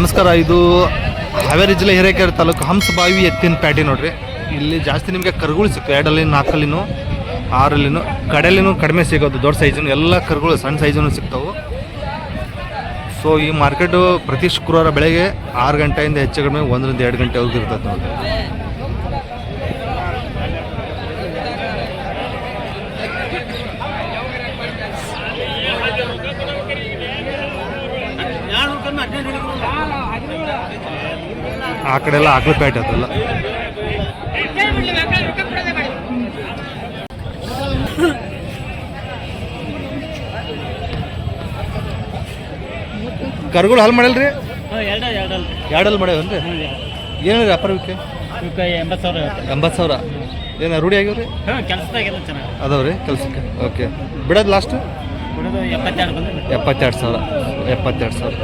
ನಮಸ್ಕಾರ, ಇದು ಹಾವೇರಿ ಜಿಲ್ಲೆ ಹಿರೇಕೆರೆ ತಾಲೂಕು ಹಂಸಬಾವಿ ಎತ್ತಿನ ಪ್ಯಾಟಿ ನೋಡ್ರಿ. ಇಲ್ಲಿ ಜಾಸ್ತಿ ನಿಮಗೆ ಕರುಗಳು ಸಿಗ್ತವೆ, ಎರಡಲ್ಲಿ ನಾಲ್ಕಲ್ಲಿನೂ, ಆರಲ್ಲಿನೂ, ಕಡೆಯಲ್ಲಿನೂ ಕಡಿಮೆ ಸಿಗೋದು, ದೊಡ್ಡ ಸೈಜನ್ನು ಎಲ್ಲ ಕರುಗಳು ಸಣ್ಣ ಸೈಜನ್ನು ಸಿಗ್ತಾವೆ. ಸೊ ಈ ಮಾರ್ಕೆಟು ಪ್ರತಿ ಶುಕ್ರವಾರ ಬೆಳಗ್ಗೆ ಆರು ಗಂಟೆಯಿಂದ ಹೆಚ್ಚು ಕಡಿಮೆ ಒಂದರಿಂದ ಎರಡು ಗಂಟೆವರೆಗೂ ಇರ್ತದೆ ನೋಡ್ರಿ. ಆ ಕಡೆ ಎಲ್ಲ ಆಕಳು ಪ್ಯಾಟ್ ಅದಲ್ಲ ಕರುಗಳು ಹಾಲು ಮಾಡಲ್ರಿ? ಎರಡು ಎರಡಲ್ಲ ಮಾಡ್ಯಾವನ್ರಿ ಏನಿದೆ ವ್ಯಾಪಾರಕ್ಕೆ ಎಂಬತ್ತು ಸಾವಿರ ಏನ ಎಂಬತ್ತು ಸಾವಿರ. ಏನು ರೂಢಿ ಆಗ್ಯಾವ್ರಿ? ಅದಾವ್ರಿ ಕೆಲ್ಸಕ್ಕೆ? ಓಕೆ. ಬಿಡೋದು ಲಾಸ್ಟ್ ಎಪ್ಪತ್ತೆರಡು ಸಾವಿರ. ಎಪ್ಪತ್ತೆರಡು ಸಾವಿರ.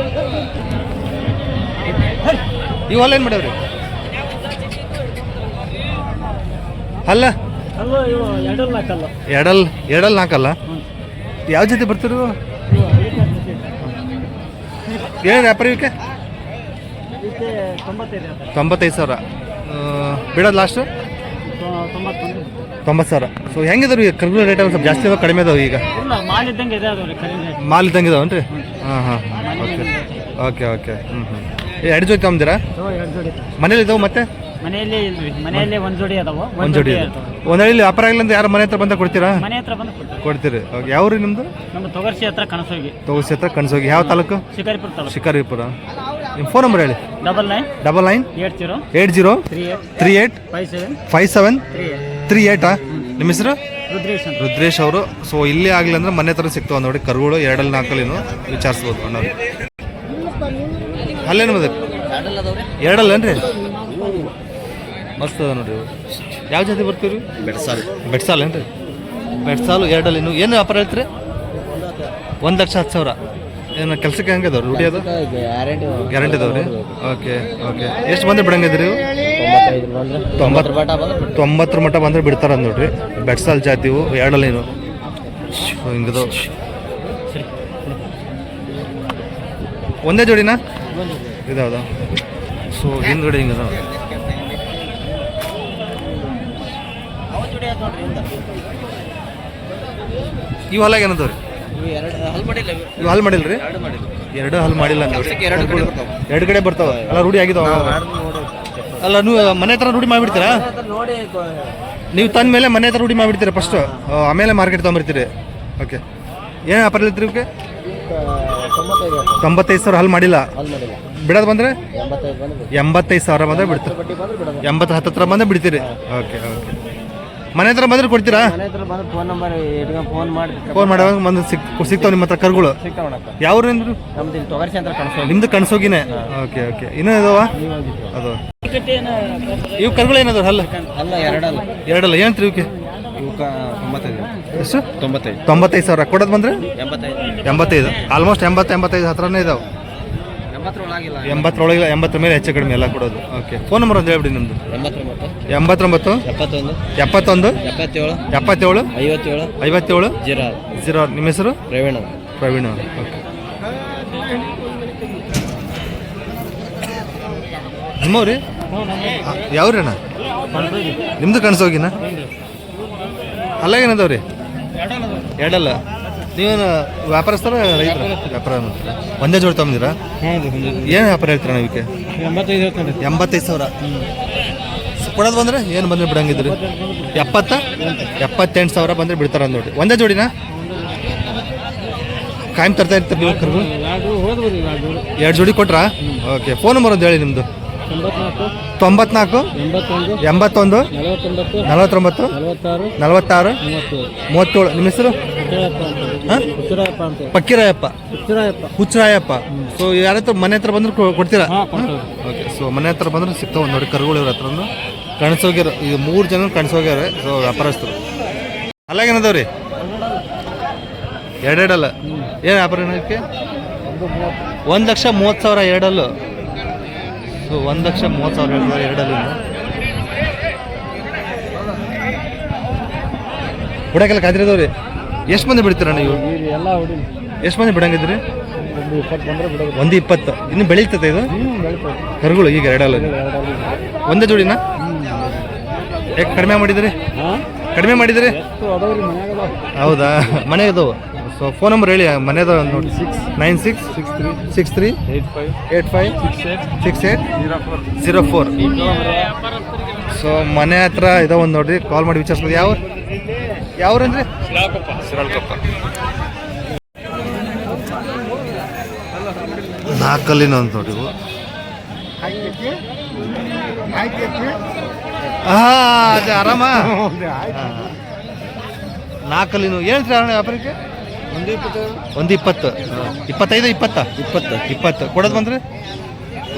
ಇವೆಲ್ಲ ಅಲ್ಲೇನು ಮಾಡ್ಯಾವ್ರಿ ಅಲ್ಲ. ಎಡಲ್ ಎಡಲ್ ನಾಲ್ಕಲ್ಲ ಎರಡಲ್ ಎರಡಲ್ ನಾಲ್ಕಲ್ಲ ಯಾವ ಜೊತೆ ಬರ್ತಿರು ಏನು ವ್ಯಾಪಾರ ಇವಕ್ಕೆ? ತೊಂಬತ್ತೈದು ಸಾವಿರ. ಬಿಡೋದು ಲಾಸ್ಟು ತೊಂಬತ್ತು ಸಾವಿರ. ಸೊ ಹೆಂಗಿದಾವೆ ಈಗ ಕರ್ಗು ರೇಟ್ ಸ್ವಲ್ಪ ಜಾಸ್ತಿ ಅದಾವೆ ಕಡಿಮೆ ಅದಾವೆ ಈಗ? ಮಾಲ್ ಇದ್ದಂಗೆ ಇದಾವನ್ರಿ? ಹಾಂ ಹಾಂ. ಓಕೆ ಓಕೆ ಓಕೆ ಹ್ಞೂ ಹ್ಞೂ ಎರಡು ಜೋಡಿ ತಗೊಂಡಿರಾ ಎರಡು ಜೋಡಿ ಮನೇಲಿ ಇದಾವ ಮತ್ತೆ? ಮನೆಯಲ್ಲಿ ಇಲ್ರಿ ಮನೆಯಲ್ಲೇ ಒಂದು ಜೋಡಿ ಅದಾವ ಒಂದು ಜೋಡಿ ಒಂದು ಹಳ್ಳಿ ವ್ಯಾಪಾರ ಆಗಿಲ್ಲ ಅಂದ್ರೆ ಯಾರು ಮನೆ ಹತ್ರ ಬಂದ ಕೊಡ್ತೀರಾ? ಮನೆ ಹತ್ರ ಬಂದು ಕೊಡ್ತಾರೆ ಕೊಡ್ತೀರಿ. ಓಕೆ ಯಾವ ನಿಮ್ಮದು ನಮ್ಮ ತೊಗರ್ಸಿ ಹತ್ರ ಕನಸೋಗಿ. ಹತ್ರ ಯಾವ ತಾಲೂಕು? ಶಿಕಾರಿಪುರ ತಾಲೂಕು. ಶಿಕಾರಿಪುರ. ನಿಮ್ಮ ಫೋನ್ ನಂಬರ್ ಹೇಳಿ. Double nine double nine eight zero eight zero three eight three five seven five seven three eight. Three ನಿಮ್ಮ ಹೆಸರು? ರುದ್ರೇಶ್ ಅಂತ. ರುದ್ರೇಶ್ ಅವರು. ಸೊ ಇಲ್ಲಿ ಆಗಲಿ ಅಂದ್ರೆ ಮನೆ ಹತ್ರ ಸಿಗ್ತಾವ ನೋಡಿ. ಕರುಗಳು ಎರಡಲ್ಲಿ ನಾಲ್ಕಲ್ಲಿನೂ ವಿಚಾರಿಸ್ಬೋದು ಅಣ್ಣವ್ರು. ಅಲ್ಲೇನು ಮದ ಎರಡಲ್ಲೇನ್ರಿ ಮಸ್ತ್ ಅದ ನೋಡ್ರಿ ಯಾವ ಜಾತಿ ಬರ್ತೀವಿ ಬೆಟ್ಸಾಲ್ ಬೆಟ್ಸಾಲ್ ಏನ್ರಿ? ಎರಡಲ್ಲಿ ನೀವು ಏನು ವ್ಯಾಪಾರ ಹೇಳ್ತೀರಿ? ಒಂದು ಲಕ್ಷ ಹತ್ತು ಸಾವಿರ. ಏನು ಕೆಲಸಕ್ಕೆ ಹೆಂಗೆ ಅದಾವ್ರಿ? ರೂಢಿ ಅದು? ಗ್ಯಾರಂಟಿ ಅದಾವ್ರಿ. Okay okay. ಎಷ್ಟು ಬಂದ್ರೆ ಬಿಡಂಗಿದ್ರಿ ತೊಂಬತ್ತು ತೊಂಬತ್ತರ ಮಟ್ಟ ಬಂದ್ರೆ ಬಿಡ್ತಾರ ನೋಡ್ರಿ. ಬೆಟ್ಸಾಲ್ ಜಾತಿವು ಎರಡಲ್ಲಿನು ಹಿಂಗದು ಒಂದೇ ಜೋಡಿನಾ? ಇದಾವ್ದ? ಸೊ ಹಿಂದ್ಗಡೆ ಹಿಂಗದ ಇವು ಹೊಲಾಗ ಏನದವ್ರಿ? ಇವು ಹಲ್ ಮಾಡಿಲ್ಲ ರೀ ಎರಡು ಹಲ್ ಮಾಡಿಲ್ಲ. ಎರಡು ಕಡೆ ಬರ್ತಾವ. ಅಲ್ಲ ರೂಢಿ ಆಗಿದಾವ ಅಲ್ಲ ನೀವು ಮನೆ ಹತ್ರ ರೂಢಿ ಮಾಡಿಬಿಡ್ತೀರಾ? ನೀವು ತಂದ ಮೇಲೆ ಮನೆ ಹತ್ರ ರೂಢಿ ಮಾಡಿಬಿಡ್ತೀರಾ ಫಸ್ಟ್ ಆಮೇಲೆ ಮಾರ್ಕೆಟ್ ತೊಗೊಂಬರ್ತೀರಿ. ಓಕೆ ಏನು ವ್ಯಾಪಾರ ಇರ್ತೀರಿ ಇವಕ್ಕೆ ತೊಂಬತ್ತೈದು ಸಾವಿರ ಹಾಲು ಮಾಡಿಲ್ಲ? ಬಿಡೋದು ಬಂದರೆ? ಎಂಬತ್ತೈದು ಸಾವಿರ ಬಂದರೆ ಬಿಡ್ತೀರಿ ಎಂಬತ್ತು ಹತ್ತತ್ರ ಬಂದರೆ ಬಿಡ್ತೀರಿ. Okay okay. ಮನೆ ಹತ್ರ ಬಂದ್ರೆ ಕೊಡ್ತೀರಾ? ಫೋನ್ ನಂಬರ್ ಫೋನ್ ಮಾಡಿ ಫೋನ್ ಮಾಡುವಾಗ ಬಂದು ಸಿಕ್ ಸಿಗ್ತಾವೆ ನಿಮ್ಮ ಹತ್ರ ಕರ್ಗಳು? ಯಾವ ನಮ್ದು ಕಣಸೋಗಿನೇ? Okay okay. ಇನ್ನೂ ಇದಾವ? ಅದು. ಇವು ಕರುಗಳು ಏನದ ಹಲ್ಲ ಅಲ್ಲ ಎರಡಲ್ಲ. ಎರಡಲ್ಲ ಏನಂತ್ರಿ ಇವಕ್ಕೆ ತೊಂಬತ್ತೈದು. ಎಷ್ಟು? ತೊಂಬತ್ತೈದು. ತೊಂಬತ್ತೈದು ಸಾವಿರ. ಕೊಡೋದು ಬಂದರೆ? ಎಂಬತ್ತೈದು. ಎಂಬತ್ತೈದು. ಆಲ್ಮೋಸ್ಟ್ ಎಂಬತ್ತು ಎಂಬತ್ತೈದು ಹತ್ರನೇ ಇದಾವೆ. ಎಂಬತ್ತರೊಳಗಿಲ್ಲ. ಇಲ್ಲ ಎಂಬತ್ತರ ಮೇಲೆ ಹೆಚ್ಚು ಕಡಿಮೆ ಎಲ್ಲ ಕೊಡೋದು. ಓಕೆ ಫೋನ್ ನಂಬರ್ ಒಂದು ಹೇಳ್ಬಿಡಿ ನಿಮ್ಮದು ಎಂಬತ್ತೊಂಬತ್ತು. ಎಂಬತ್ತೊಂಬತ್ತು? ಎಪ್ಪತ್ತೊಂದು. ಎಪ್ಪತ್ತೊಂದು? ಎಪ್ಪತ್ತೇಳು. ಎಪ್ಪತ್ತೇಳು? ಐವತ್ತೇಳು. ಐವತ್ತೇಳು? ಜೀರೋ. ಜೀರೋ. ನಿಮ್ಮ ಹೆಸರು? ಪ್ರವೀಣ ಪ್ರವೀಣ್. ಓಕೆ ನಿಮ್ಮವ್ರಿ? ಯಾವ್ರಿ ಅಣ್ಣ ನಿಮ್ದು ಅಲ್ಲ ಏನದವ್ರಿ? ಎರಡಲ್ಲ. ನೀವೇನು ವ್ಯಾಪಾರಸ್ಥರ ರೈತರ? ವ್ಯಾಪಾರ ಒಂದೇ ಜೋಡಿ ತೊಗೊಂಡಿರಾ ಏನು ವ್ಯಾಪಾರ ಹೇಳ್ತೀರ ಇವಕ್ಕೆ ಎಂಬತ್ತೈದು ಸಾವಿರ. ಕೊಡೋದು ಬಂದ್ರೆ ಏನು ಬಂದರೆ ಬಿಡಂಗಿದ್ರಿ? ಎಪ್ಪತ್ತ? ಎಪ್ಪತ್ತೆಂಟು ಸಾವಿರ ಬಂದರೆ ಬಿಡ್ತಾರ ನೋಡಿ ಒಂದೇ ಜೋಡಿನ? ಕಾಯಂ ತರ್ತಾ ಇರ್ತಾರೆ ನೀವು ಎರಡು ಜೋಡಿ. ಕೊಟ್ರಾ? ಓಕೆ ಫೋನ್ ನಂಬರ್ ಒಂದು ಹೇಳಿ ನಿಮ್ಮದು ತೊಂಬತ್ನಾಲ್ಕು? ಎಂಬತ್ತೊಂದು? ನಲವತ್ತೊಂಬತ್ತು? ನಲವತ್ತಾರು? ಮೂವತ್ತೇಳು? ನಿಮ್ಮ ಹೆಸರು? ಪಕ್ಕಿರಾಯಪ್ಪ. ಹುಚ್ಚರಾಯಪ್ಪ. ಹುಚ್ಚರಾಯಪ್ಪ. ಸೊ ಯಾರ ಹತ್ರ ಮನೆ ಹತ್ರ ಬಂದ್ರೆ ಕೊಡ್ತೀರಾ? ಓಕೆ ಸೊ ಮನೆ ಹತ್ರ ಬಂದ್ರೆ ಸಿಗ್ತಾವೆ ನೋಡಿ ಕರುಗಳು ಇವ್ರ ಹತ್ರ ಕಣಸೋಗ್ಯಾರ ಈಗ ಮೂರು ಜನ ಕಣಸೋಗ್ಯಾರ. ಸೊ ವ್ಯಾಪಾರಸ್ಥರು. ಅಲ್ಲಾಗೇನದವ್ರಿ ಎರಡೆರಡಲ್ಲ? ಏನು ವ್ಯಾಪಾರ ಏನಕ್ಕೆ ಒಂದು ಲಕ್ಷ ಮೂವತ್ತು ಸಾವಿರ ಎರಡಲ್ಲು. ಸೊ ಒಂದು ಲಕ್ಷ ಮೂವತ್ತು ಸಾವಿರ ಹೇಳ್ತಾರೆ ಎರಡಲ್ಲಿ ಹುಡಕೆಲ್ಲ ಕಾದಿರೋದವ್ರಿ ಎಷ್ಟು ಮಂದಿ ಬಿಡ್ತೀರ ನೀವು? ಎಲ್ಲ ಎಷ್ಟು ಮಂದಿ ಬಿಡಂಗಿದ್ರಿ ಒಂದು ಇಪ್ಪತ್ತು ಇನ್ನು ಬೆಳೀತದೆ ಇದು? ಕರುಗಳು ಈಗ ಎರಡಲ್ಲ. ಒಂದೇ ಜೋಡಿನಾ? ಯಾಕೆ ಕಡಿಮೆ ಮಾಡಿದ್ರಿ? ಕಡಿಮೆ ಮಾಡಿದ್ರಿ? ಹೌದಾ? ಮನೆ ಇದು ಸೊ ಫೋನ್ ನಂಬರ್ ಹೇಳಿ ಮನೆದ ನೋಡಿ. Six nine six six three six three eight five eight five six eight six eight zero four zero four so ಮನೆ ಹತ್ರ ಇದಾವ ಒಂದು ನೋಡ್ರಿ ಕಾಲ್ ಮಾಡಿ ವಿಚಾರಿಸ್ಬೋದು. ಯಾವ ಯಾವ್ರಂದ್ರಿ ಶಿರಾಳಕೊಪ್ಪ. ನಾಲ್ಕಲ್ಲಿನ ಒಂದು ನೋಡಿ ಹಾ ಅದೇ ಆರಾಮ. ನಾಲ್ಕಲ್ಲಿ ಏನು ಸರ್ ವ್ಯಾಪಾರಕ್ಕೆ? ಒಂದು ಇಪ್ಪತ್ತು. ಇಪ್ಪತ್ತೈದು ಇಪ್ಪತ್ತ? ಇಪ್ಪತ್ತು. ಇಪ್ಪತ್ತು. ಕೊಡೋದು ಬಂದ್ರೆ?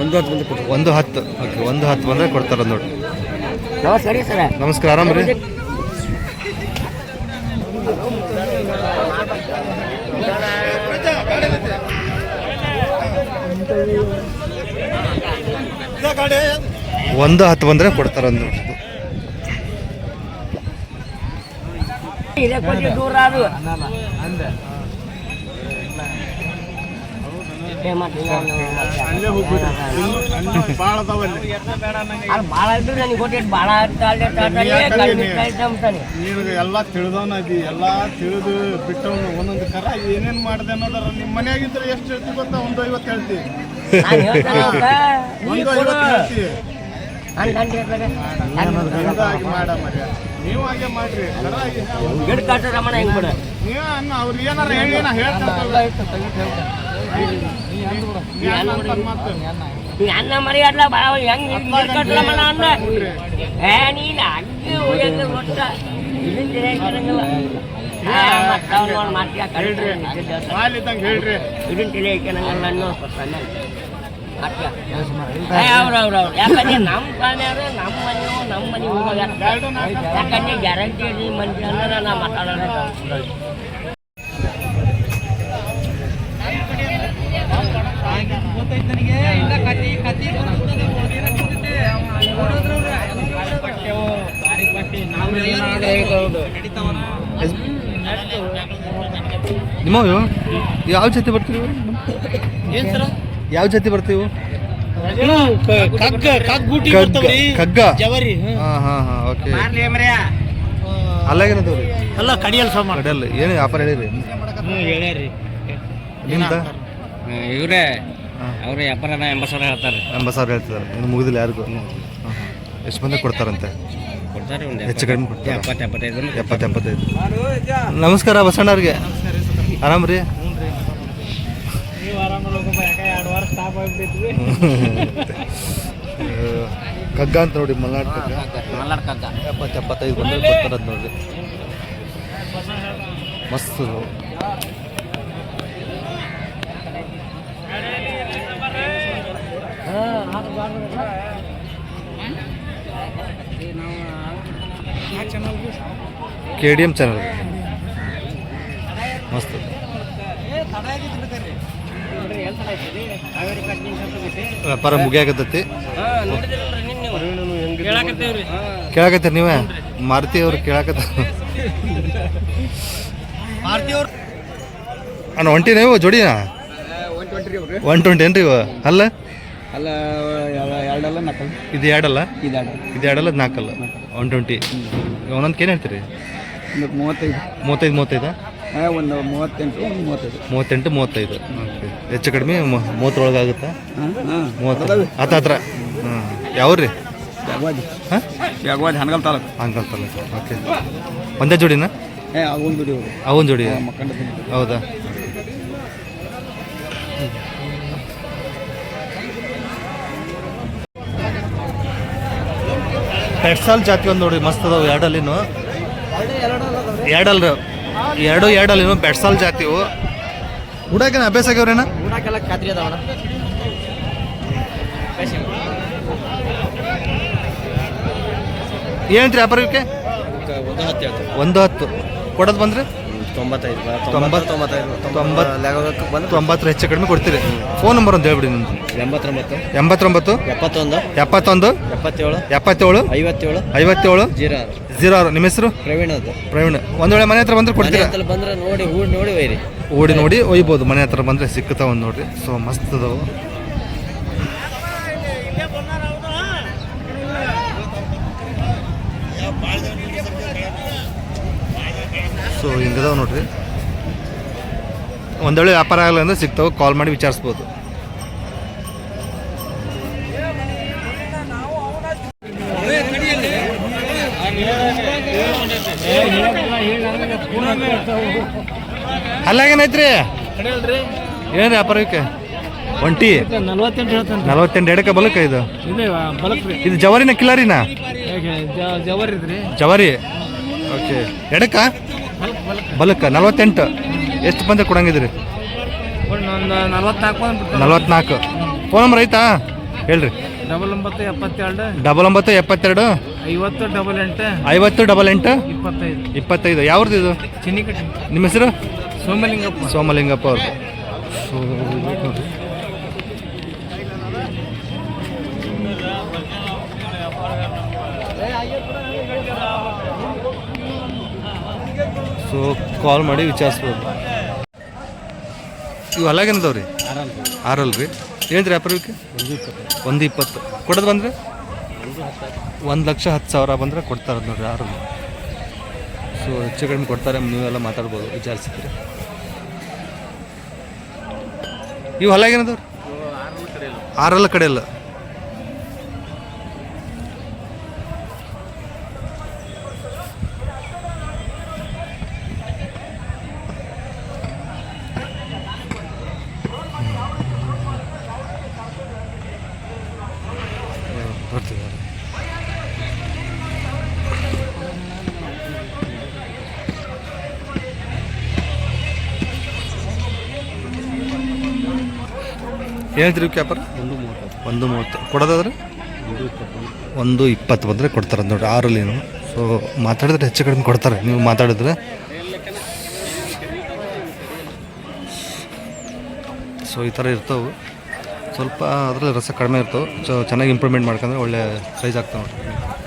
ಒಂದು ಹತ್ತು ಬಂದು ಕೊಡು. ಒಂದು ಹತ್ತು. ಓಕೆ ಒಂದು ಹತ್ತು ಬಂದರೆ ಕೊಡ್ತಾರೆ ನೋಡಿ. ನಮಸ್ಕಾರ ಆರಾಮ್ ರೀ? ಒಂದು ಹತ್ತು ಬಂದರೆ ಕೊಡ್ತಾರೆ ನೋಡಿ ದೂರ ಅದು ಅಲ್ಲಿ ಭಾಳ ಇದ್ದು ನನಗೆ ಕೊಟ್ಟಿಟ್ಟು ಭಾಳ ಅಂತಾನೆ. ನಿನಗೆ ಎಲ್ಲ ಎಲ್ಲ ತಿಳಿದು ಬಿಟ್ಟವನು ಒಂದೊಂದು ಕರ. ಏನೇನು ಮಾಡಿದೆ ಅನ್ನೋದರ ನಿಮ್ಮ ಮನೆಯಾಗಿದ್ರೆ ಎಷ್ಟು ಹೇಳ್ತಿ ಗೊತ್ತಾ? ಒಂದು ಐವತ್ತು ಹೇಳ್ತಿ. ನಾನು ಒಂದು. ಐವತ್ತು ಹೇಳ್ತಿ. ಮಾಡ ಮರ್ಯ ನೀವು ಹಾಗೆ ಮಾಡ್ರಿ. ಗಿಡ ಕಟ್ಟು ರಮಣ ಹೆಂಗ್ ಬಿಡು? ನೀವು ಏನಾರ ಹೇಳಿ ನಾ ಹೇಳ್ತಾರೆ ಅನ್ನ ಮರಿ ಅಡ್ಲ ಭಾಳ ಹೆಂಗ್ ಕಟ್ಲಮ್ಮ ಅನ್ನ ಏ ನೀನ್ ಅಗ್ಗಿ ಹೋಗ್ಯಂಗ ಗೊತ್ತ ಮಾಲಿದ್ದಂಗೆ ಹೇಳ್ರಿ ಇದನ್ನ ತಿಳಿಯಾಕಿರಂಗಿಲ್ಲ ಅನ್ನೋ ಯಾಕಂದ್ರೆ ನಮ್ಮ ಪ್ರಾಣಿಯವರು ನಮ್ಮ ಮನೆಯವು ನಮ್ಮ ಮನೆ ಹೋಗೋದು ಯಾಕಂದ್ರೆ ಗ್ಯಾರಂಟಿ ಮಂದಿ ಅಂದ್ರೆ ನಾ ಮಾತಾಡೋಣ ನಿಮ್ಮ ಇವು? ಯಾವ ಜೊತೆ ಬರ್ತೀವಿ ಯಾವ ಜೊತೆ ಬರ್ತೀವಿ ಕಗ್ಗ ಜವರಿ ಹಾಂ ಹಾಂ ಹಾಂ ಓಕೆ. ಅಲ್ಲ ಕಡಿಯಲ್ ಸಮ ಏನು ವ್ಯಾಪಾರ ಹೇಳಿರಿ ನಿಮ್ದ? ಇವರೇ. ಅವ್ರ ವ್ಯಾಪಾರನ ಎಂಬತ್ತು ಸಾವಿರ ಹೇಳ್ತಾರೆ. ಎಂಬತ್ತು ಸಾವಿರ ಹೇಳ್ತಿದ್ದಾರೆ. ಇನ್ನು ಮುಗಿದಿಲ್ಲ ಯಾರಿಗೂ. ಎಷ್ಟು ಮಂದಿ ಕೊಡ್ತಾರಂತೆ? ಕೊಡ್ತಾರೆ ಒಂದು ಹೆಚ್ಚು ಕಡಿಮೆ ಕೊಡ್ತಾರೆ. ಎಪ್ಪತ್ತು ಎಪ್ಪತ್ತೈದು ಎಪ್ಪತ್ತು ಎಪ್ಪತ್ತೈದು. ನಮಸ್ಕಾರ ಬಸಣ್ಣವ್ರಿಗೆ. ಆರಾಮ್ ರೀ? ಕಗ್ಗ ಅಂತ ನೋಡಿ ಮಲ್ನಾಡ್ ಕಗ್ಗ. ಮಲ್ನಾಡ್ ಕಗ್ಗ. ಎಪ್ಪತ್ತು ಎಪ್ಪತ್ತೈದು ಬಂದ್ರೆ ಕೊಡ್ತಾರದು ನೋಡ್ರಿ ಮಸ್ತ್ ಕೆ ಡಿ ಎಂ ಚಾನಲ್ ಮಸ್ತ್. ವ್ಯಾಪಾರ ಮುಗಿಯಾಕತ್ತೈತಿ ಕೇಳಾಕತ್ತೀರಿ ನೀವೇ? ಮಾರುತಿ ಅವ್ರು ಕೇಳಾಕತ್ತ. ಅಣ್ಣ ಒಂಟಿ ನೀವು ಜೋಡಿನಾ ಒನ್ ಟ್ವೆಂಟಿ ಏನ್ರಿ ಇವ? ಅಲ್ಲ? ಅಲ್ಲ ಎರಡಲ್ಲ ನಾಲ್ಕಲ್ಲ? ಇದು ಎರಡಲ್ಲ? ಇದಾಡ ಇದು ಎರಡಲ್ಲ ಇದು ನಾಲ್ಕಲ್ಲ? ಒನ್ ಟ್ವೆಂಟಿ ಒಂದೊಂದಕ್ಕೆ ಏನು ಹೇಳ್ತೀರಿ? ಒಂದು ಮೂವತ್ತೈದು. ಮೂವತ್ತೈದು ಮೂವತ್ತೈದಾ? ಒಂದು ಮೂವತ್ತೆಂಟು ಒಂದು ಮೂವತ್ತೈದು. ಮೂವತ್ತೆಂಟು ಮೂವತ್ತೈದು. ಓಕೆ ಹೆಚ್ಚು ಕಡಿಮೆ ಮೂ- ಮೂವತ್ತರೊಳಗೆ ಆಗುತ್ತಾ ಹಾಂ ಹಾಂ. ಮೂವತ್ತು. ಹತ್ತು ಹತ್ರ ಹ್ಞೂ ಯಾವ್ರಿ? ಯಾಗವಾದಿ ಹಾಂ? ಯಾಗವಾದಿ ಹನಗಲ್ ತಾಲೂಕು. ಹಂಗಲ್ತಲ್ಲ ಓಕೆ ಒಂದೇ ಜೋಡಿನಾ? ಏ ಅವನ್ ಜೋಡಿ ಅವೊಂದು ಜೋಡಿ. ಮಕ್ಕಂಡ ಹೌದಾ? ಪೆಟ್ಸಾಲ್ ಜಾತಿ ಒಂದು ನೋಡಿ ಮಸ್ತ್ ಅದಾವ ಎರಡಲ್ಲಿನು. ಎರಡಲ್ ಎರಡು ಎರಡಲ್ಲಿನು ಬೆಟ್ಸಾಲ್ ಜಾತಿವು ಹುಡಾಕೇನ ಅಭ್ಯಾಸ ಆಗ್ಯವ್ರೇನ? ಊಟಕ್ಕೆಲ್ಲ ಖಾತ್ರಿ ಅದಾವಣ ಏನಂತ್ರಿ ವ್ಯಾಪಾರಕ್ಕೆ? ಒಂದು ಹತ್ತು. ಕೊಡೋದು ಬಂದ್ರೆ? ತೊಂಬತ್ತೈದು ತೊಂಬತ್ತು ತೊಂಬತ್ತೈದು ತೊಂಬತ್ತು ತೊಂಬತ್ತರ ಹೆಚ್ಚು ಕಡಿಮೆ ಕೊಡ್ತೀರಿ. ಫೋನ್ ನಂಬರ್ ಒಂದು ಹೇಳ್ಬಿಡಿ ನಿಮ್ದು. ಎಂಬತ್ತೊಂಬತ್ತು ಎಂಬತ್ತೊಂಬತ್ತು ಎಪ್ಪತ್ತೊಂದು ಎಪ್ಪತ್ತೊಂದು ಎಪ್ಪತ್ತೇಳು ಎಪ್ಪತ್ತೇಳು ಐವತ್ತೇಳು ಐವತ್ತೇಳು ಜೀರೋ ಜೀರೋ ಆರು ನಿಮ್ಮ ಹೆಸರು? ಪ್ರವೀಣ್ ಅಂತ. ಪ್ರವೀಣ್. ಒಂದು ವೇಳೆ ಮನೆ ಹತ್ರ ಬಂದ್ರೆ ಕೊಡ್ತೀರಿ? ಬಂದ್ರೆ ನೋಡಿ ಓಡಿ ನೋಡಿ ಒಯ್ರಿ. ಓಡಿ ನೋಡಿ ಒಯ್ಬೋದು. ಮನೆ ಹತ್ರ ಬಂದರೆ ಸಿಕ್ಕುತ್ತಾವ ಒಂದು ನೋಡ್ರಿ. ಸೊ ಮಸ್ತ್ ಅದಾವು. ಸೊ ಹಿಂಗಿದಾವೆ ನೋಡ್ರಿ. ಒಂದೊಳ್ಳೆ ವ್ಯಾಪಾರ ಆಗಲ್ಲ ಅಂದ್ರೆ ಸಿಗ್ತಾವೆ. ಕಾಲ್ ಮಾಡಿ ವಿಚಾರಿಸ್ಬೋದು. ಅಲ್ಲಾಗೇನೈತ್ರಿ ಏನು ವ್ಯಾಪಾರಕ್ಕೆ ಒಂಟಿ ನಲ್ವತ್ತೆಂಟು ಎಡಕ್ಕೆ ಬಲಕ ಇದು? ಇದೆ ಜವರಿನ ಕಿಲಾರಿನ? ಜವರಿ. ಓಕೆ. ಎಡಕ್ಕ? ಬಲಕ್ಕ ನಲ್ವತ್ತೆಂಟು. ಎಷ್ಟು ಬಂದ್ರೆ ಕೊಡಂಗಿದ್ರಿ? ನಲ್ವತ್ನಾಲ್ಕು. ಫೋನ್ ನಂಬರ್ ಐತಾ? ಹೇಳ್ರಿ. ಡಬಲ್ ಒಂಬತ್ತು ಎಪ್ಪತ್ತೆರಡು. ಡಬಲ್ ಒಂಬತ್ತು ಎಪ್ಪತ್ತೆರಡು. ಐವತ್ತು ಡಬಲ್ ಎಂಟು. ಐವತ್ತು ಡಬಲ್ ಎಂಟು. ಇಪ್ಪತ್ತೈದು. ಇಪ್ಪತ್ತೈದು. ಯಾವ್ದು ಇದು? ನಿಮ್ಮ ಹೆಸರು? ಸೋಮಲಿಂಗಪ್ಪ. ಸೋಮಲಿಂಗಪ್ಪ ಅವರು ಸೊ ಕಾಲ್ ಮಾಡಿ ವಿಚಾರಿಸ್ಬೋದು. ಇವು ಅಲ್ಲಾಗೇನದವ್ರಿ ಆರಲ್ ರೀ ಏನು ರೀ ಒಂದು ಇಪ್ಪತ್ತು. ಕೊಡೋದು ಬಂದರೆ? ಒಂದು ಲಕ್ಷ ಹತ್ತು ಸಾವಿರ ಬಂದರೆ ಕೊಡ್ತಾರೆ ನೋಡ್ರಿ ಆರಲ್ ಸೊ ಹೆಚ್ಚು ಕಡಿಮೆ ಕೊಡ್ತಾರೆ, ನೀವೆಲ್ಲ ಮಾತಾಡ್ಬೋದು, ವಿಚಾರಿಸಿದ್ರೆ. ಇವು ಹಲಾಗೇನದವ್ರಿ? ಆರಲ್ಲ ಕಡೆ ಹೇಳ್ತೀರಿ ಕ್ಯಾಪರ್ ಒಂದು ಮೂವತ್ತು. ಕೊಡೋದಾದ್ರೆ? ಒಂದು ಇಪ್ಪತ್ತು. ಬಂದರೆ ಕೊಡ್ತಾರೆ ನೋಡಿ ಆರಲ್ಲಿ ಸೊ ಮಾತಾಡಿದ್ರೆ ಹೆಚ್ಚು ಕಡಿಮೆ ಕೊಡ್ತಾರೆ. ನೀವು ಮಾತಾಡಿದ್ರೆ. ಸೊ ಈ ಥರ ಇರ್ತವೆ. ಸ್ವಲ್ಪ ಅದರಲ್ಲಿ ರಸ ಕಡಿಮೆ ಇರ್ತವೆ. ಸೊ ಚೆನ್ನಾಗಿ ಇಂಪ್ರೂವ್ಮೆಂಟ್ ಮಾಡ್ಕೊಂಡ್ರೆ ಒಳ್ಳೆ ಸೈಜ್ ಆಗ್ತವೆ ನೋಡ್ರಿ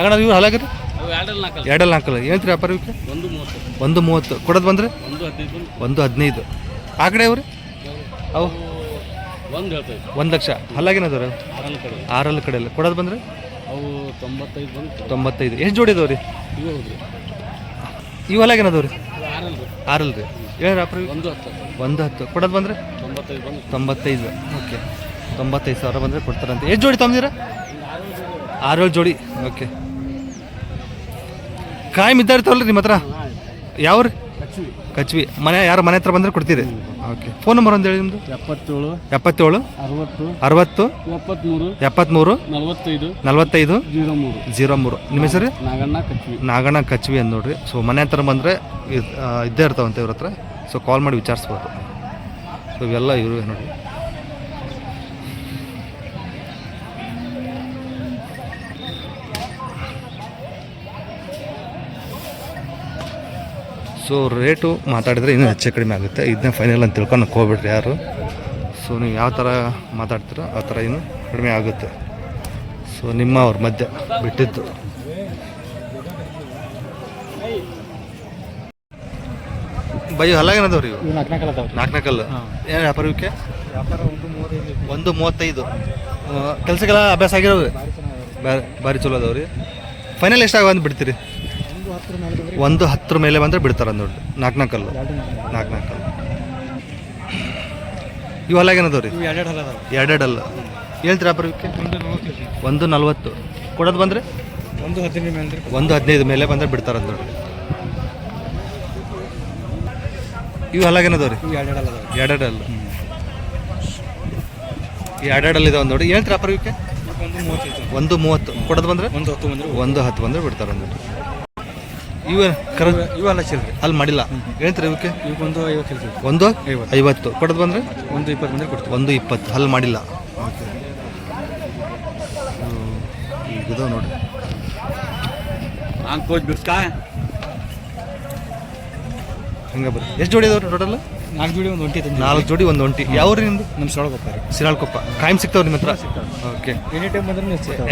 ಹಾಗಣ ಇವ್ರು ಹಾಲಾಗಿರಿ ಎರಡಲ್ಲಿ ನಾಲ್ಕಲ್ಲ. ಏನು ರೀ ವ್ಯಾಪಾರ ಇವಕ್ಕೆ ಒಂದು ಮೂವತ್ತು. ಒಂದು ಮೂವತ್ತು. ಕೊಡೋದು ಬಂದರೆ? ಒಂದು ಹದಿನೈದು. ಆ ಕಡೆ ಅವ್ರಿ? ಅವು? ಒಂದು ಒಂದು ಲಕ್ಷ. ಹಲ್ಲಾಗೇನದವ್ರಿ ಆರಲ್ಲ ಕಡೆ. ಆರಲ್ಲಿ ಕಡೆ ಎಲ್ಲ ಕೊಡೋದು ಬಂದರೆ? ಅವು ತೊಂಬತ್ತೈದು ಬಂದು ತೊಂಬತ್ತೈದು. ಎಷ್ಟು ಜೋಡಿ ಇದಾವೆ ರೀ ಇವು ಹಲ್ಲಾಗೇನದವ್ರಿ ಆರಲ್ ರೀ. ಏನು ಇವು? ಒಂದು ಹತ್ತು ಒಂದು ಹತ್ತು. ಕೊಡೋದು ಬಂದರೆ? ತೊಂಬತ್ತೈದು ಬಂದು ತೊಂಬತ್ತೈದು. ಓಕೆ. ತೊಂಬತ್ತೈದು ಸಾವಿರ ಬಂದರೆ ಕೊಡ್ತಾರಂತೆ. ಎಷ್ಟು ಜೋಡಿ ತಂದಿರ ಆರೇಳು ಜೋಡಿ. ಓಕೆ. ಕಾಯಿ ಮಿದ್ದಾಡ್ತಾವಲ್ಲ ನಿಮ್ಮ ಹತ್ರ. ಯಾವ್ರಿ? ಕಚ್ವಿ. ಮನೆ ಯಾರು ಮನೆ ಹತ್ರ ಬಂದ್ರೆ ಕೊಡ್ತೀರಿ? ಓಕೆ. ಫೋನ್ ನಂಬರ್ ಒಂದು ಹೇಳಿ ನಿಮ್ಮದು ಎಪ್ಪತ್ತೇಳು. ಎಪ್ಪತ್ತೇಳು. ಅರವತ್ತು. ಅರವತ್ತು. ಎಪ್ಪತ್ಮೂರು ಎಪ್ಪತ್ಮೂರು ನಲವತ್ತೈದು. ನಲವತ್ತೈದು. ಜೀರೋ ಮೂರು. ಜೀರೋ ಮೂರು. ನಿಮ್ಮ ಹೆಸರು? ನಾಗಣ್ಣ ಕಚ್ವಿ. ನಾಗಣ್ಣ ಕಚ್ವಿ ಅಂತ ನೋಡ್ರಿ. ಸೊ ಮನೆ ಹತ್ರ ಬಂದರೆ ಇದ್ದೇ ಇರ್ತಾವಂತೆ ಇವ್ರ ಹತ್ರ. ಸೊ ಕಾಲ್ ಮಾಡಿ ವಿಚಾರಿಸ್ಬೋದು. ಸೊ ಇವೆಲ್ಲ ಇವರು ನೋಡಿ ಸೊ ರೇಟು ಮಾತಾಡಿದ್ರೆ ಇನ್ನೂ ಹೆಚ್ಚು ಕಡಿಮೆ ಆಗುತ್ತೆ. ಇದನ್ನೇ ಫೈನಲ್ ಅಂತ ತಿಳ್ಕೊಳಕ್ಕೆ ಹೋಗ್ಬಿಡ್ರಿ ಯಾರು. ಸೊ ನೀವು ಯಾವ ಥರ ಮಾತಾಡ್ತೀರೋ ಆ ಥರ ಇನ್ನೂ ಕಡಿಮೆ ಆಗುತ್ತೆ. ಸೊ ನಿಮ್ಮ ಅವ್ರ ಮಧ್ಯೆ ಬಿಟ್ಟಿದ್ದು. ಬೈ ಹಲ್ಲಾಗೇನದವ್ರಿ ಇವು? ನಾಲ್ಕನೇ ಕಲ್ಲು ಏನು ವ್ಯಾಪಾರ ಇವಕ್ಕೆ ಒಂದು ಮೂವತ್ತೈದು ಕೆಲಸಕ್ಕೆಲ್ಲ ಅಭ್ಯಾಸ ಆಗಿರೋದು? ಬ್ಯಾ ಭಾರಿ ಚಲೋ ಅದಾವ್ರಿ. ಫೈನಲ್ ಎಷ್ಟಾಗ ಬಂದು ಬಿಡ್ತೀರಿ? ಒಂದು ಹತ್ತರ ಮೇಲೆ ಬಂದರೆ ಬಿಡ್ತಾರೆ ನೋಡಿ ನಾಲ್ಕು ನಾಲ್ಕಲ್ಲು ನಾಲ್ಕು ನಾಲ್ಕಲ್ಲು ಇವು ಹಲ್ಲಾಗೇನದವ್ರಿ ಎರಡು ಎರಡು ಎರಡೆರಡಲ್ಲ ಹೇಳ್ತೀರಾ ವ್ಯಾಪಾರ ಇವಕ್ಕೆ ಒಂದು ನಲ್ವತ್ತು. ಕೊಡೋದು ಬಂದರೆ? ಒಂದು ಹದಿನೈದು ಮೇಲೆ ಒಂದು ಹದಿನೈದು ಮೇಲೆ ಬಂದರೆ ಬಿಡ್ತಾರೆ ನೋಡಿ ಇವು ಹಲ್ಲಾಗೇನದವ್ರಿ ರೀ? ಎರಡು ಅಲ್ಲ ಎರಡೆರಡಲ್ಲ ಈ ಎರಡೆರಡಲ್ಲ ಇದಾವೆ ನೋಡಿ ಹೇಳ್ತೀರಾ ಇವಕ್ಕೆ ಒಂದು ಮೂವತ್ತು ಕೊಡೋದು ಬಂದರೆ? ಒಂದು ಹತ್ತು ಬಂದರೆ ಒಂದು ಹತ್ತು ಬಂದರೆ ಬಿಡ್ತಾರೆ ಒಂದು ಇವ ಕರ ಇವೆಲ್ಲ ಚಿಲ್ಲರೆ ಅಲ್ಲಿ ಮಾಡಿಲ್ಲ. ಹೇಳ್ತೀರಿ ಇವಕ್ಕೆ? ಒಂದು ಐವತ್ತು ಹೇಳ್ತೀವಿ. ಒಂದು? ಐವತ್ತು. ಕೊಡೋದು ಬಂದರೆ? ಒಂದು ಇಪ್ಪತ್ತು ಬಂದ್ರೆ ಕೊಡ್ತೀವಿ. ಒಂದು ಇಪ್ಪತ್ತು. ಹಲ್ ಮಾಡಿಲ್ಲ. ಇದು ನೋಡಿ ಹಂಗೆ ಕೋಚ್ ಬಿಡ್ಸ್ಕಾ ಹಂಗೆ ಬರ್ರಿ ಎಷ್ಟು ಜೋಡಿ ಇದಾವ್ರಿ ಟೋಟಲ್ ನಾಲ್ಕು ಜೋಡಿ ಒಂದು ಒಂಟಿ ನಾಲ್ಕು ಜೋಡಿ ಒಂದು ಒಂಟಿ. ಯಾವ ನಿಮ್ದು? ನಮ್ಮ ಸೊಳಗೊಪ್ಪ ರೀ. ಸಿರಾಳ್ಕೊಪ್ಪ ಕಾಯಂ ಸಿಗ್ತಾವ್ರಿ ನಿಮ್ಮ ಹತ್ರ? ಓಕೆ. ಎನಿ ಟೈಮ್ ಬಂದ್ರೆ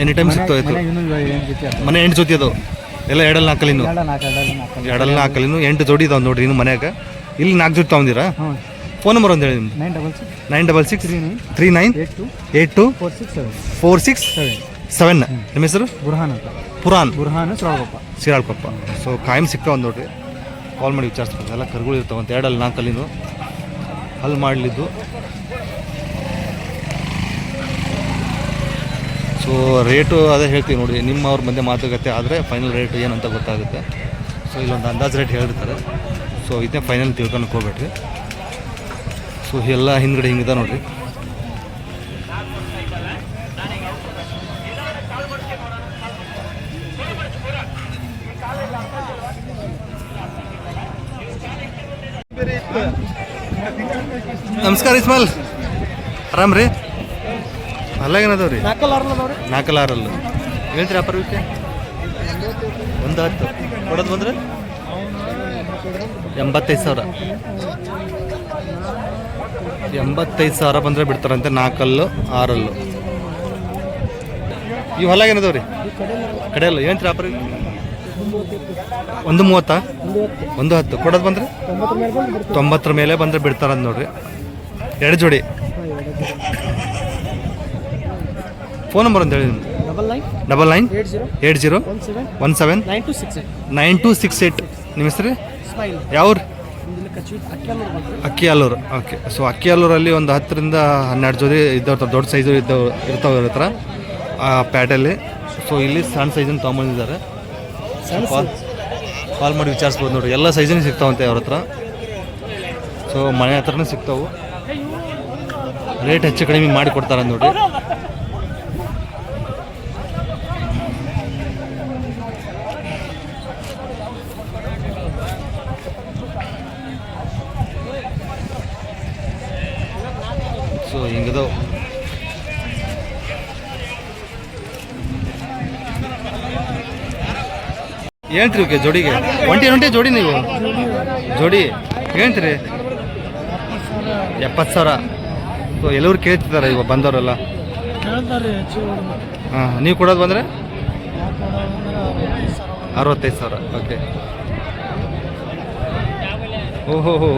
ಎನಿ ಟೈಮ್ ಸಿಗ್ತಾವೆ. ಮನೆ ಎಂಟು ಜೊತೆ ಅದಾವು? ಎಲ್ಲ ಎರಡಲ್ಲಿ ನಾಲ್ಕಲ್ಲಿನು ಎಡಲ್ ನಾಲ್ಕು ಎರಡು ನಾಲ್ಕು ಎರಡಲ್ಲಿ ನಾಲ್ಕಲ್ಲಿನು ಎಂಟು ಜೋಡಿ ಇದಾವೆ ನೋಡ್ರಿ ಇನ್ನು ಮನ್ಯಾಗ. ಇಲ್ಲಿ ನಾಲ್ಕು ಜೋಡಿ ತಗೊಂದಿರಾ ಹ್ಞೂ. ಫೋನ್ ನಂಬರ್ ಒಂದು ಹೇಳಿ ನಿಮ್ದು. Nine double six. Nine double six. Three nine. Three nine. Eight two. Eight two. Four six seven. Four six. Seven. Seven. ನಿಮ್ಮ ಹೆಸರು? ಬುರ್ಹಾನ್ ಅಂತ. ಪುರಾನ್ ಬುರ್ಹಾನ್ ಸೊಳಗೊಪ್ಪ ಸಿರಾಳ್ಕೊಪ್ಪ ಸೊ ಕಾಯಂ ಒಂದು ನೋಡ್ರಿ. ಕಾಲ್ ಮಾಡಿ ವಿಚಾರಿಸ್ಬೇಕು. ಎಲ್ಲ ಕರ್ಗಳು ಇರ್ತಾವಂತ ಎರಡಲ್ಲಿ ನಾಲ್ಕಲ್ಲಿನೂ ಅಲ್ಲಿ ಮಾಡಲಿದ್ದು. ಸೊ ರೇಟು ಅದೇ ಹೇಳ್ತೀವಿ ನೋಡಿ, ನಿಮ್ಮ ಅವ್ರ ಮಧ್ಯೆ ಮಾತುಕತೆ ಆದರೆ ಫೈನಲ್ ರೇಟ್ ಏನಂತ ಗೊತ್ತಾಗುತ್ತೆ. ಸೊ ಇಲ್ಲೊಂದು ಅಂದಾಜು ರೇಟ್ ಹೇಳಿರ್ತಾರೆ. ಸೊ ಇದನ್ನೇ ಫೈನಲ್ ತಿಳ್ಕೊಳಕ್ಕೆ ಹೋಗ್ಬೇಡ್ರಿ. ಸೊ ಎಲ್ಲ ಹಿಂದ್ಗಡೆ ಹಿಂಗಿದೆ ನೋಡಿರಿ. ನಮಸ್ಕಾರ ಇಸ್ಮಾಲ್ ಆರಾಮ್ ರೀ ಅಲ್ಲಾಗೇನದವ ರೀ ನಾಲ್ಕಲ್ಲ ಆರಲ್ಲು ಹೇಳ್ತೀರಿ ಅಪರ್ವಕ್ಕೆ ಒಂದು ಹತ್ತು. ಕೊಡೋದು ಬಂದ್ರೆ? ಎಂಬತ್ತೈದು ಸಾವಿರ. ಎಂಬತ್ತೈದು ಸಾವಿರ ಬಂದರೆ ಬಿಡ್ತಾರಂತೆ ನಾಲ್ಕಲ್ಲು ಆರಲ್ಲು. ಇವು ಹೊಲಾಗೇನದವ ರೀ ಕಡೆಯಲ್ಲ. ಹೇಳ್ತೀರಿ ಅಪರ್ವಿ ಒಂದು ಮೂವತ್ತಾ? ಒಂದು ಹತ್ತು. ಕೊಡೋದು ಬಂದ್ರೆ? ತೊಂಬತ್ತರ ಮೇಲೆ ಬಂದರೆ ಬಿಡ್ತಾರಂತ ನೋಡ್ರಿ. ಎರಡು ಜೋಡಿ. ಫೋನ್ ನಂಬರ್ ಅಂತ ಹೇಳಿ ನಿಮ್ದು double nine double nine eight zero eight zero one seven one seven nine two six eight nine two six eight ನಿಮ್ಮ ಹೆಸರು? ಸ್ಮೈಲ್ ಯಾವ್ರು? ಅಕ್ಕಿ ಅಲ್ಲೂರು ಓಕೆ ಸೊ ಅಕ್ಕಿ ಅಲ್ಲೂರಲ್ಲಿ ಒಂದು ಹತ್ತರಿಂದ ಹನ್ನೆರಡು ಜೋಡಿ ಇದ್ದವ್ರ ದೊಡ್ಡ ಸೈಜು ಇದ್ದವು ಇರ್ತಾವೆ ಇವ್ರ ಹತ್ರ ಆ ಪ್ಯಾಟಲ್ಲಿ ಸೊ ಇಲ್ಲಿ ಸಣ್ಣ ಸೈಜನ್ನು ತೊಗೊಂಬಂದಿದ್ದಾರೆ. ಕಾಲ್ ಕಾಲ್ ಮಾಡಿ ವಿಚಾರಿಸ್ಬೋದು ನೋಡಿ ಎಲ್ಲ ಸೈಜನ್ನು ಸಿಗ್ತಾವಂತೆ ಅವ್ರ ಹತ್ರ. ಸೊ ಮನೆ ಹತ್ರನೇ ಸಿಗ್ತಾವೆ. ರೇಟ್ ಹೆಚ್ಚು ಕಡಿಮೆ ಮಾಡಿ ಕೊಡ್ತಾರೆ ನೋಡ್ರಿ. ಸೊ ಹಿಂಗದವು. ಹೇಳ್ತೀರಿ ಓಕೆ ಜೋಡಿಗೆ? ಒಂಟಿ ಒಂಟಿ ಜೋಡಿ ನೀವು? ಜೋಡಿ. ಹೇಳ್ತೀರಿ? ಎಪ್ಪತ್ತು ಸಾವಿರ. ಸೊ ಎಲ್ಲರೂ ಕೇಳ್ತಿದ್ದಾರೆ ಇವಾಗ ಬಂದವರೆಲ್ಲ. ಹಾಂ ನೀವು ಕೊಡೋದು ಬಂದರೆ? ಅರವತ್ತೈದು ಸಾವಿರ. ಓಕೆ. ಓಹೋ ಹೋ.